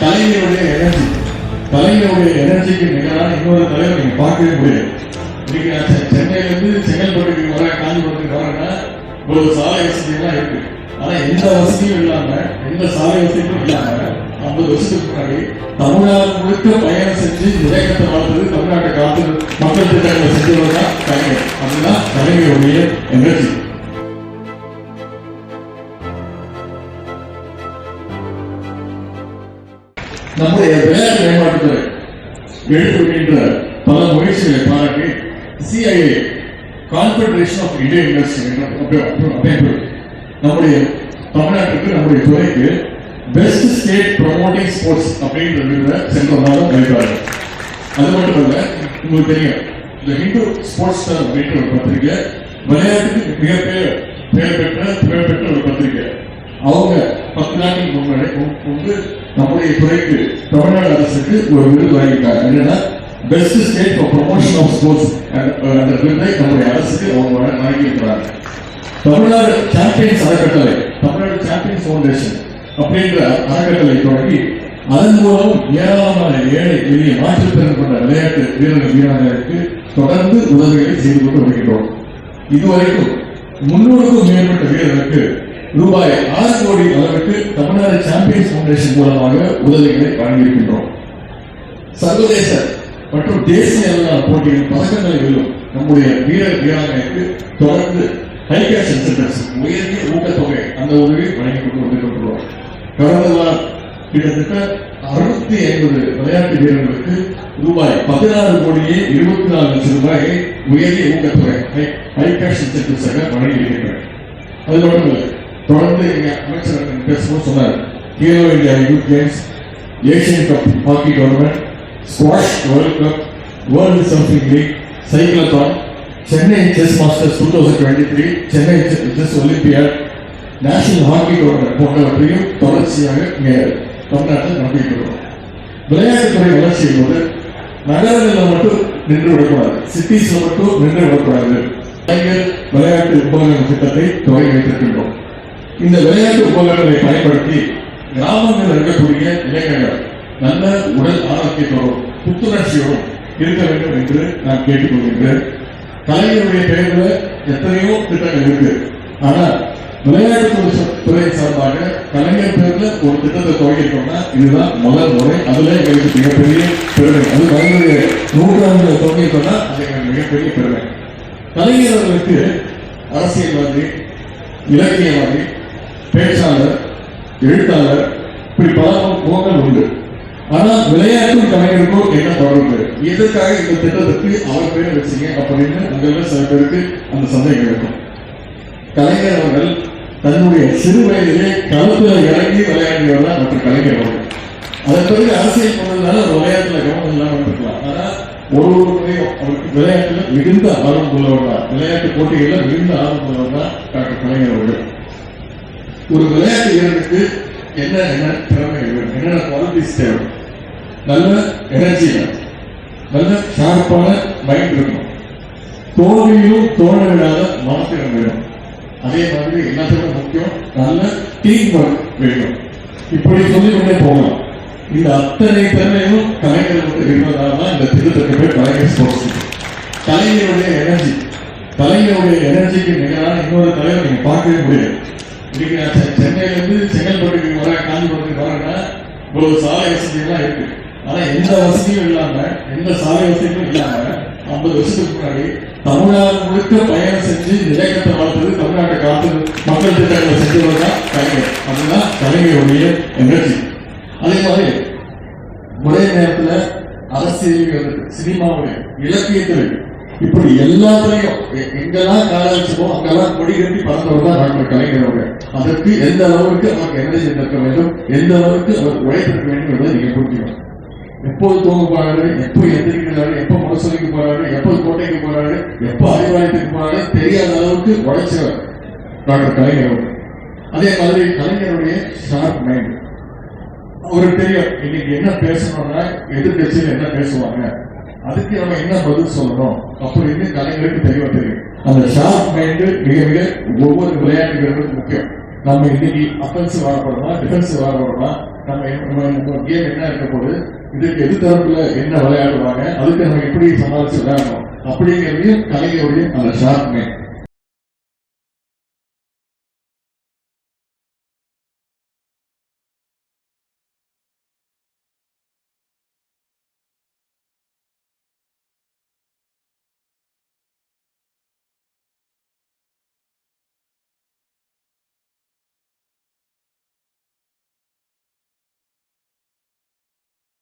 கலைஞருடைய எனர்ஜி கலைஞருடைய எனர்ஜிக்கு நிகரான இன்னொரு தலைவர் நீங்க பார்க்கவே முடியாது. இன்னைக்கு நான் செ- சென்னையில இருந்து செங்கல்பட்டுக்கு வர காஞ்சிபுரத்துக்கு வரேன்னா ஒரு சாலை வசதியெல்லாம் இருக்கு. ஆனா எந்த வசதியும் இல்லாம எந்த சாலை வசதியும் இல்லாம ஐம்பது வருஷத்துக்கு முன்னாடி தமிழ்நாடு முழுக்க பயணம் செஞ்சு விவேகத்தை வளர்த்தது தமிழ்நாட்டை காத்து மக்கள் திட்டங்களை செஞ்சவர்கள் தான் கலைஞர். அப்படின்னா கலைஞருடைய எனர்ஜி. நம்முடைய வேலை மேம்பாட்டுத்துறை எடுத்துகின்ற பல முயற்சிகளை பாராட்டி CIA confederation of Indian industry அமைப்பு நம்முடைய தமிழ்நாட்டுக்கு நம்முடைய துறைக்கு பெஸ்ட் ஸ்டேட் ப்ரமோட்டிங் ஸ்போர்ட்ஸ் அப்படின்ற சென்ற மாதம் அளித்தார்கள் அது மட்டும் இல்ல உங்களுக்கு தெரியும் இந்த ஹிந்து ஸ்போர்ட்ஸ் ஸ்டார் அப்படின்ற ஒரு பத்திரிகை விளையாட்டுக்கு மிகப்பெரிய பெயர் பெற்ற புகழ் பெற்ற ஒரு பத்திரிகை. அவங்க பத்து நாட்களுக்கு முன்னாடி முன்- நம்முடைய துறைக்கு தமிழ்நாடு அரசுக்கு ஒரு விருது வழங்கிட்டாங்க என்னன்னா best state for promotion of sports அந்த விருதை நம்முடைய அரசுக்கு அவங்க வழ- வழங்கியிருக்கிறாங்க தமிழ்நாடு சாம்பியன்ஸ் அறக்கட்டளை தமிழ்நாடு சாம்பியன்ஸ் ஃபவுண்டேஷன் அப்படின்ற அறக்கட்டளை தொடங்கி அதன் மூலம் ஏராளமான ஏழை எளிய மாற்றுத்திறன் கொண்ட விளையாட்டு வீரர்கள் வீராங்கர்களுக்கு தொடர்ந்து உதவிகளை செய்து கொண்டு வருகிறோம் இதுவரைக்கும் முன்னூறுக்கும் மேற்பட்ட வீரர்களுக்கு ரூபாய் ஆறு கோடி அளவுக்கு தமிழ்நாடு சாம்பியன்ஸ் ஃபவுண்டேஷன் மூலமாக உதவிகளை வழங்கியிருக்கின்றோம். சர்வதேச மற்றும் தேசிய அளவிலான போட்டியில் பதக்கங்களை வெல்லும் நம்முடைய வீரர் வீராங்கனைக்கு தொடர்ந்து ஹை சென்டர்ஸ் உயர்ந்த ஊக்கத்தொகை அந்த உதவி வழங்கி கொண்டு வந்திருக்கின்றோம். கடந்த கிட்டத்தட்ட அறுநூத்தி ஐம்பது விளையாட்டு வீரர்களுக்கு ரூபாய் பதினாறு கோடியே இருபத்தி நாலு லட்சம் ரூபாயை உயரிய ஊக்கத்தொகை ஹை- சென்டர்ஸாக வழங்கியிருக்கின்றனர் வழங்கி அது மட்டும் இல்லை தொடர்ந்து எங்க அமைச்சர் பேசும்போது சொன்னார். Hero India youth games Asian cup hockey tournament squash world cup world something league cyclothon Chennai chess masters two thousand twenty three Chennai chess olympiad national hockey tournament போன்றவற்றையும் தொடர்ச்சியாக இங்கே தமிழ்நாட்டில் நடத்திட்டு விளையாட்டுத்துறை வளர்ச்சி போது நகரங்களில் மட்டும் நின்று விடக்கூடாது சிட்டிஸ்ல மட்டும் நின்று விடக்கூடாது. இளைஞர் விளையாட்டு உபகரண திட்டத்தை தொடங்கி வைத்திருக்கின்றோம். இந்த விளையாட்டு உபகரணங்களை பயன்படுத்தி கிராமங்களில் இருக்கக்கூடிய இளைஞர்கள் நல்ல உடல் ஆரோக்கியத்தோடும் புத்துணர்ச்சியோடும் இருக்க வேண்டும் என்று நான் கேட்டுக்கொள்கின்றேன். கலைஞருடைய பெயர்ல எத்தனையோ திட்டங்கள் இருக்கு. ஆனா விளையாட்டு துறை- சார்பாக கலைஞர் பேர்ல ஒரு திட்டத்தை துவங்கிட்டோம்னா இதுதான் முதல் முறை. அதுல எங்களுக்கு மிகப்பெரிய பெருமை. அது கலைஞருடைய நூற்றாண்டு துவங்கிட்டோம்னா அது எங்களுக்கு மிகப்பெரிய பெருமை. கலைஞர்களுக்கு அரசியல்வாதி இலக்கியவாதி எழுத்தாளர் இப்படி பல முகங்கள் உண்டு. ஆனா விளையாட்டும் கலைஞருக்கும் என்ன தொடர்பு எதற்காக இந்த திட்டத்துக்கு அவர் பேர் வச்சீங்க? அப்படின்னு அங்கே சில பேருக்கு அந்த சந்தேகம் இருக்கும். கலைஞர் அவர்கள் தன்னுடைய சிறு வயதிலே களத்துல இறங்கி விளையாடியவர் தான் மற்ற கலைஞர் அவர்கள். அதை பிறகு அரசியல் பண்ணதுனால விளையாட்டுல கவனம் இல்லாமல் இருக்கலாம் ஆனா ஒரு ஒரு முறையும் அவருக்கு விளையாட்டுல மிகுந்த ஆர்வம் உள்ளவர் தான். விளையாட்டு போட்டிகளில் மிகுந்த ஆர்வம் உள்ளவர் தான் டாக்டர் கலைஞர் அவர்கள். ஒரு விளையாட்டு வீரனுக்கு என்ன என்ன திறமை வேணும் என்னென்ன குவாலிட்டிஸ் தேவை? நல்ல எனர்ஜி நல்ல ஷார்ப்பான மைண்ட் இருக்கணும் தோல்வியும் தோண விடாத மனத்திறம் வேணும் அதே மாதிரி எல்லாத்துக்கும் முக்கியம் நல்ல டீம் ஒர்க் வேணும் இப்படி சொல்லிக்கொண்டே போகலாம். இந்த அத்தனை திறமையும் கலைஞர்களுக்கு வந்து தான் இந்த திட்டத்துக்கு பேர் கலைஞர் ஸ்போர்ட்ஸ் கலைஞருடைய எனர்ஜி கலைஞருடைய எனர்ஜிக்கு நிகரான இன்னொரு தலைவர் நீங்க பார்க்கவே முடியாது. இன்னைக்கு நான் சென்னையில இருந்து செங்கல்பட்டுக்கு வர காஞ்சிபுரத்துக்கு வரேன்னா இவ்வளவு சாலை வசதியெல்லாம் இருக்கு. ஆனா எந்த வசதியும் இல்லாம எந்த சாலை வசதியும் இல்லாம ஐம்பது வருஷத்துக்கு முன்னாடி தமிழ்நாடு முழுக்க பயணம் செஞ்சு இலக்கத்தை வளர்த்தது தமிழ்நாட்டை காத்து மக்கள் திட்டங்களை செஞ்சவர் தான் கலைஞர். அதுதான் கலைஞருடைய நிகழ்ச்சி அதே மாதிரி ஒரே நேரத்துல அரசியல் சினிமாவுடைய இலக்கியத்தில் இப்படி எல்லாத்துலையும் எ- எங்கெல்லாம் கால வச்சுக்கோ அங்கெல்லாம் கொடி கட்டி பறந்தவர் தான் டாக்டர் கலைஞர் அதற்கு எந்த அளவுக்கு நமக்கு எனர்ஜி இருக்க வேண்டும் எந்த அளவுக்கு அவர் உழைத்திருக்க வேண்டும் என்பதை நீங்க புரிஞ்சுக்கணும். எப்போது தூங்க போறாரு எப்போ எந்திரிக்கிறாரு எப்போ முரசொலிக்கு போறாரு எப்போ கோட்டைக்கு போறாரு எப்போ அறிவாயத்துக்கு போறாரு தெரியாத அளவுக்கு உழைச்சவர் டாக்டர் கலைஞர் அதே மாதிரி கலைஞருடைய ஷார்ப் மைண்ட் அவருக்கு தெரியும் இன்னைக்கு என்ன பேசணும்னா எதிர்கட்சியில் என்ன பேசுவாங்க? அதுக்கு நம்ம என்ன பதில் சொல்லணும்? அப்படின்னு கலைஞருக்கு தெளிவா தெரியும் அந்த ஷார்ப் மைண்டு மிக மிக ஒவ்வொரு விளையாட்டு வீரருக்கும் முக்கியம். நம்ம இன்னைக்கு அஃபென்சிவ் ஆடப்படுறோமா டிஃபென்சிவ் ஆடப்படுறோமா நம்ம கேம் என்ன இருக்க போது இதுக்கு எது தரப்புல என்ன விளையாடுவாங்க? அதுக்கு நம்ம எப்படி சமாளிச்சு விளையாடணும்? அப்படிங்கிறதையும் கலைஞருடைய அந்த ஷார்ப்மே